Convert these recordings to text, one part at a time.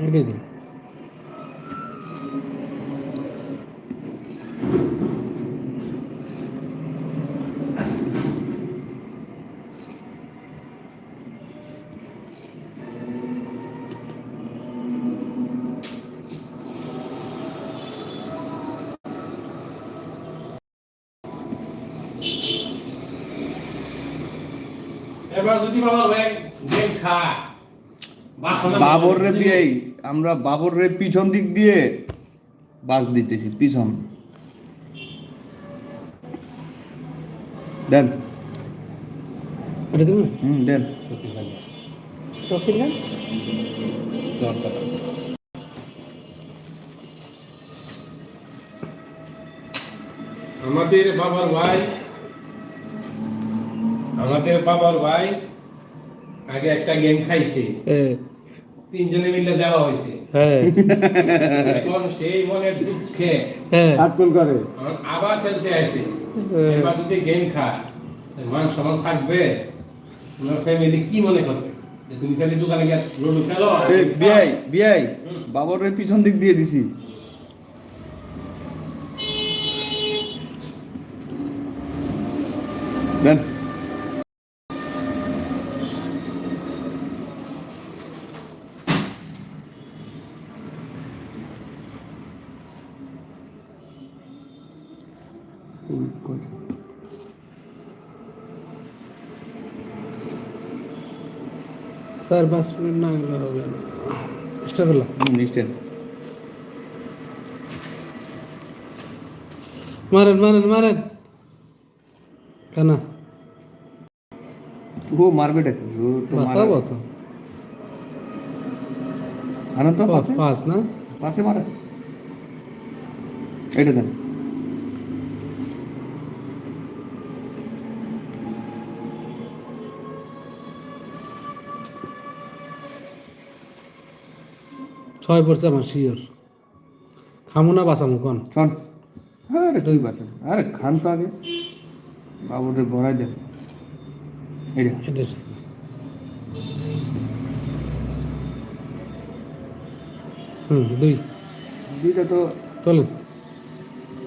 এটাই দিন এবার যদি বাবা খা। বাসনা বাবর রে পিয়াই আমরা বাবরের পিছন দিক দিয়ে বাস দিতেছি পিছন। দেন। হুম আমাদের বাবার ভাই আমাদের বাবার ভাই আগে একটা গেম খাইছে। হ্যাঁ তিনজনে মিলে দেওয়া হয়েছে। হ্যাঁ। এখন সেই মনের দুঃখে হ্যাঁ। আটকল করে। আবার খেলতে আসে। এবার যদি গেম খা মান সমান থাকবে। তোমার ফ্যামিলি কি মনে করবে? যে তুমি খালি দোকানে গিয়ে লুডু খেলো। বাবর পিছন দিক দিয়ে দিছি। দেন। স্যার পাঁচ মিনিট না গেলে হবে না। চেষ্টা করলাম। মারেন মারেন মারেন। কেন। ও মারবে কি? ও তো বাসা বাসা। আনন্দ পাঁচ না? পাশে মারে। এটা দেন। ছয় পড়ছে আমার শিওর খামু না বাঁচামু কন? শোন আরে তুই বাসে আরে খান তো আগে। বাবুরে ভরাই দে। এটা এটা হুম দুই। দুইটা তো চলেন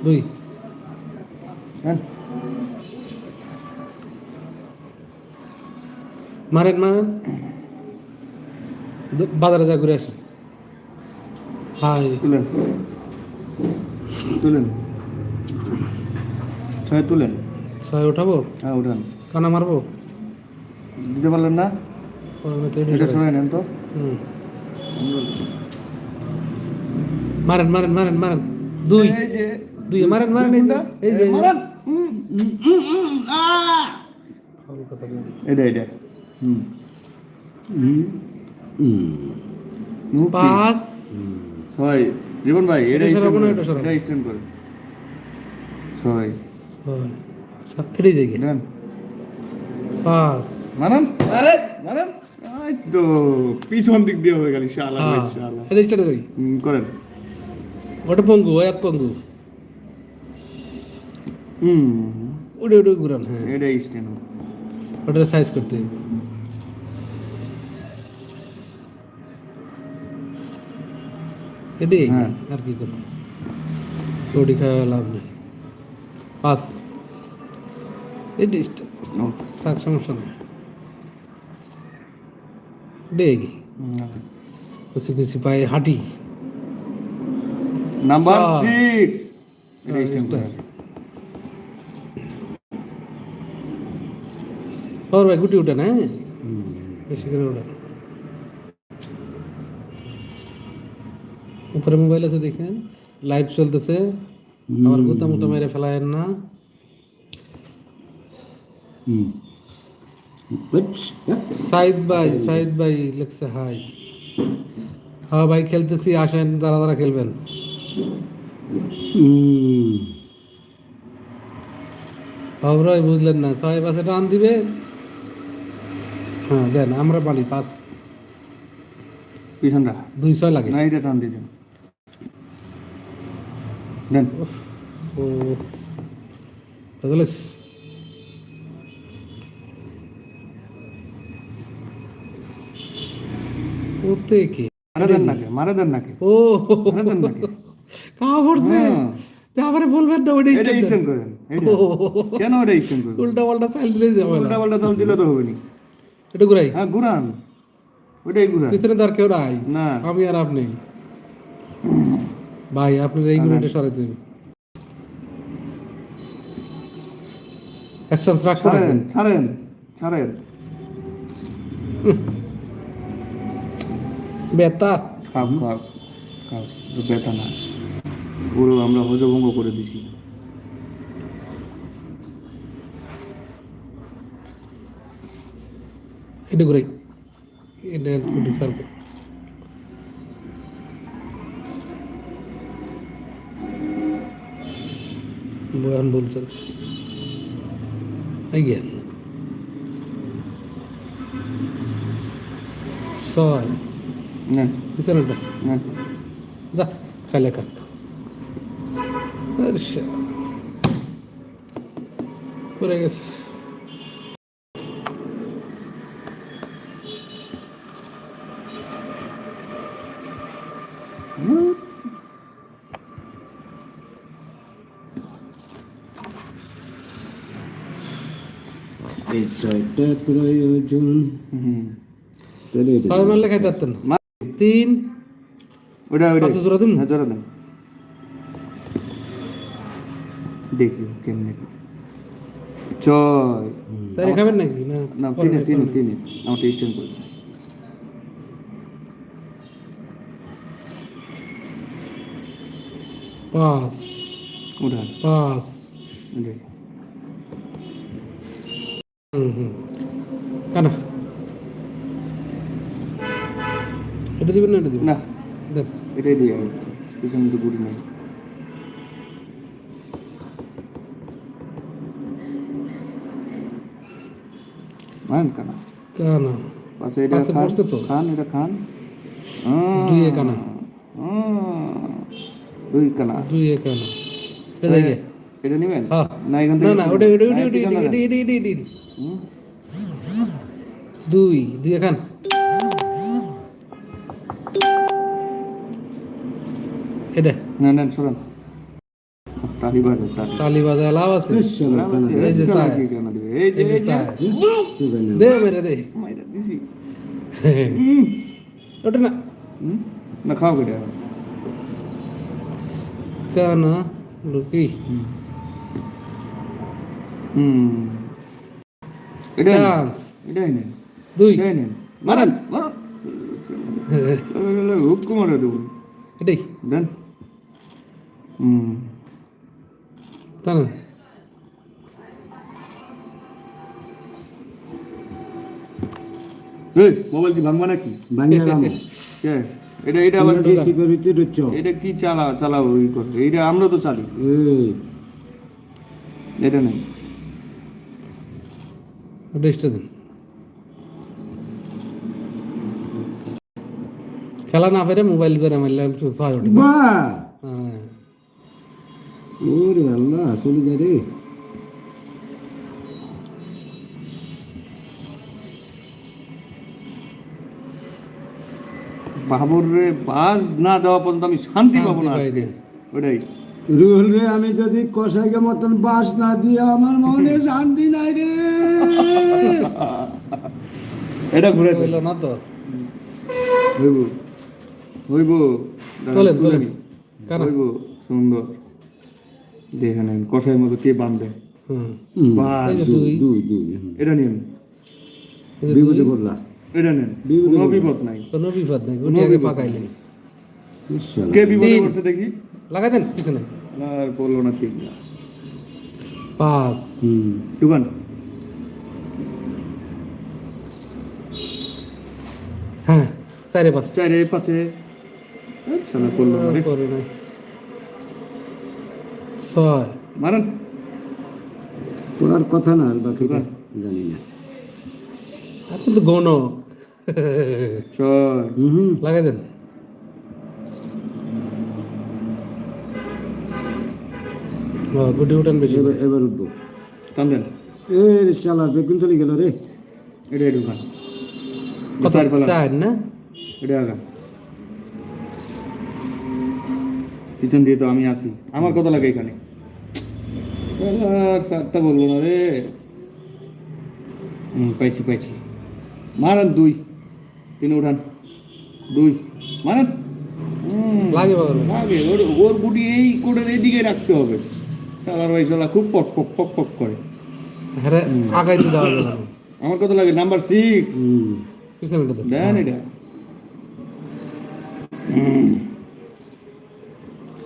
দুই। হ্যাঁ। মারেন মারেন। বাজারে যা ঘুরে আসেন হাই তুলেন। তুলেন। ছয় তুলেন। ছয় উঠাবো? হ্যাঁ উঠান। কানা মারবো? দিতে পারলেন না? এটা। সরাই নেন তো। মারেন মারেন মারেন মারেন। দুই। দুই। মারেন মারেন এই যে এই যে। এটা এটা। হুম। পাঁচ ছয় জীবন ভাই এটা এটা স্ট্যান্ড করে ছয় ছয় এটাই জায়গা দেন পাঁচ মানান? আরে মানান? তো পিছন দিক দিয়ে হয়ে গেল শালা শালা এটা স্টার্ট করি। করেন। ওটা পঙ্গু এক পঙ্গু। হুম। ওটা ওটা ঘুরান হ্যাঁ। এটা স্ট্যান্ড ওটা সাইজ করতে হবে। এটাই হ্যাঁ। আর কি করব ওটি খাওয়া লাভ নেই পাঁচ এটাই start। থাক সমস্যা নেই এটাই কি কুচি কুচি পায়ে হাঁটি নাম্বার ছয়। সিক্স এটা হ্যাঁ, স্ট্যান্ড করে ওর ভাই গুটি উঠে না হ্যাঁ? বেশি করে উঠে উপরে মোবাইল আছে দেখেন লাইভ চলতেছে। আবার গুতা মুতা মেরে ফেলায়েন না। সাইদ ভাই সাইদ ভাই লেখছে হাই হ্যাঁ ভাই খেলতেছি আসেন যারা যারা খেলবেন। খবরই বুঝলেন না ছয় পাশে টান দিবেন হ্যাঁ দেন আমরা পারি পাঁচ। পিছনটা। দুই ছয় লাগে। না এটা টান দিয়ে ও বুঝলিস ওতে কি মারা দেন নাকি? মারা দেন নাকি? ও। মারা দেন নাকি? খাওয়া পড়ছে? হ্যাঁ। বলবেন না ওইটা এটা স্টেপ করেন কেন এটা স্ট্যান্ড করেন? উল্টা পাল্টা চাল দিলে যাবে উল্টা পাল্টা চাল দিলে তো হবে না এটা ঘুরাই। হ্যাঁ ঘুরান। ওইটাই ঘুরান। পিছনে তার কেউ নাই। না। আমি আর আপনি। ভাই আপনার এই গুলোটা সরাই দেবেন অ্যাকশন রাখ করে ছাড়েন ছাড়েন বেতা খাও খাও খাও ব্যথা না। পুরো আমরা হজভঙ্গ করে দিছি। এটা ঘুরাই এটা সার্ভ বয়ান বল চলছে again. ছয় নেন পিছনেটা নেন যা খাইলে খাক আরে শালা। পড়ে গেছে এই ছয়টা প্রয়োজন ছয় মারলে খাইতে পারতেন তিন। ওটা ওটা জোড়া দিন? হ্যাঁ জোড়া দেন। দেখি কেমনে ছয়। স্যার খাবেন নাকি? না না তিনে তিনে তিনে। আমাকে স্ট্যান্ড করে পাঁচ। উঠান পাঁচ। হুম এটা দিবেন না এটা দিবেন না দেন এটাই দিয়ে হচ্ছে পিছনে তো গুড়ি নেই মান কানা কানা পাশে এটা খান তো। খান এটা খান দুইয়ে কানা দুই কানা দুই কানা এটা নিবেন হ্যাঁ না না ওটা ওটা ওটা ওটা ওটা ওটা ওটা ওটা হুম? দুই দুই এখান। এটা। না না সরান তালি বাজে তালি। লাভ আছে? এই যে? এই যে। দে মেরে দে। মাইরা দিছি। ওটা না? না খাও কেটে কানা? লুকি। হুম। এটাই চান্স এটাই নেন দুই। এটাই নেন। মারেন হুক মারে দেবো। এটাই। দেন। হুম। টানা। মোবাইল কি ভাঙবা নাকি? বাংলা রামো। এটা এটা আবার কি? সিকিউরিটি ঢুকছ। এটা কি চালা চালাও ওই করে। এটা আমরা তো চালি। এটা নেই। ইস্টা দিন। খেলা না পেরে মোবাইল ধরে মারলে ছয় ওঠে বাহ! হ্যাঁ। ওরে আল্লাহ, চলে যায় রে। বাবুর রে বাস না দেওয়া পর্যন্ত আমি শান্তি পাবো না ওটাই। রুহুল রে আমি যদি কষাইকে মতন বাস না দিয়ে আমার মনে শান্তি নাই রে। এটা ঘুরে। হইল না তো? হইব। হইব। দাঁড়ান, তোলেন, তুলে তোলেন। নি। হইব সুন্দর। দেখে নেন কষাইয়ের মতো কে বাস দুই দুই। দুই এটা নিন বিপদে পড়লা এটা নেন কোনো বিপদ নাই। কোনো বিপদ নাই। গুটি আগে বিপদ পাকাইলে নাই। কে বিপদে। পড়ছে দেখি? লাগাই দেন পিছনে আর বলল না তিন পাঁচ। হুম, দোকান হ্যাঁ চারে পাঁচ চারে পাঁচে শালা করল। করে নাই। ছয়। মারেন পড়ার কথা না বাকিটা। জানি না। আপনি তো গণক। ছয়। লাগাই দেন। গুটি উঠান বেশি এবার উঠবো। টান দেন। এ শালা বেগুন চলে গেল রে চার পালা চার না? এটা পিছন দিয়ে তো আমি আসি আমার কত লাগে এখানে? চারটা বলল না রে। হুম পাইছি পাইছি। মারান দুই। তিন উঠান। দুই। মারান। লাগে লাগে। ওর ওর গুটি এই কোডের এইদিকে রাখতে হবে। সালার ভাই সালা খুব পক পক পক পক করে। হ্যাঁ আমার কত লাগে? Number six. দেন এটা।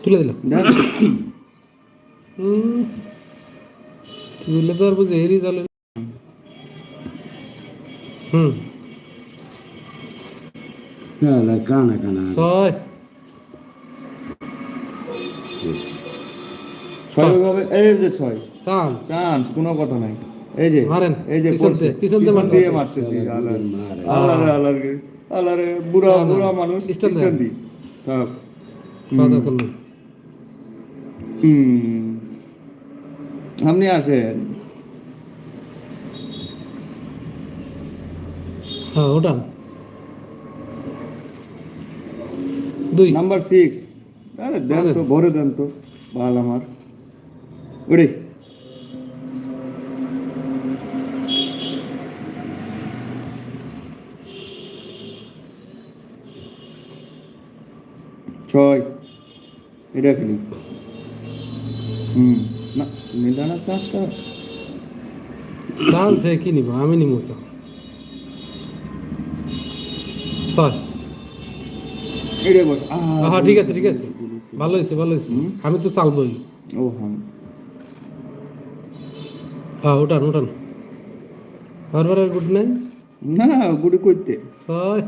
তুলে দিলাম। তুলে তো আর বুঝে এরই চলে হুম। শালা কানা কানা। ছয়। এই যে ছয়। চান্স। চান্স কোনো কথা নাই। এই যে মারেন, এই যে পিছন দিয়ে। মারতেছি আলার মারে। আলার আলার আলার বুড়া না, না, বুড়া মানুষ স্টান দেন। স্টান দি সব খাওয়া দরকার নেই হুম আপনি আসেন হ্যাঁ ওটান দুই নাম্বার সিক্স আরে দেন তো ভরে দেন তো ভালো আমার ওরে ছয়। এটা খেলি হুম না নিদানা চাষটা চান্স সে কি নিব? আমি নিব চান্স। ছয়। এটা হ্যাঁ ঠিক আছে ঠিক আছে। ভালো হয়েছে ভালো হয়েছে। আমি তো চালবই ও হ্যাঁ। হ্যাঁ ওটান ওটান বারবার গুড নাই না গুড়ি করতে। ছয়।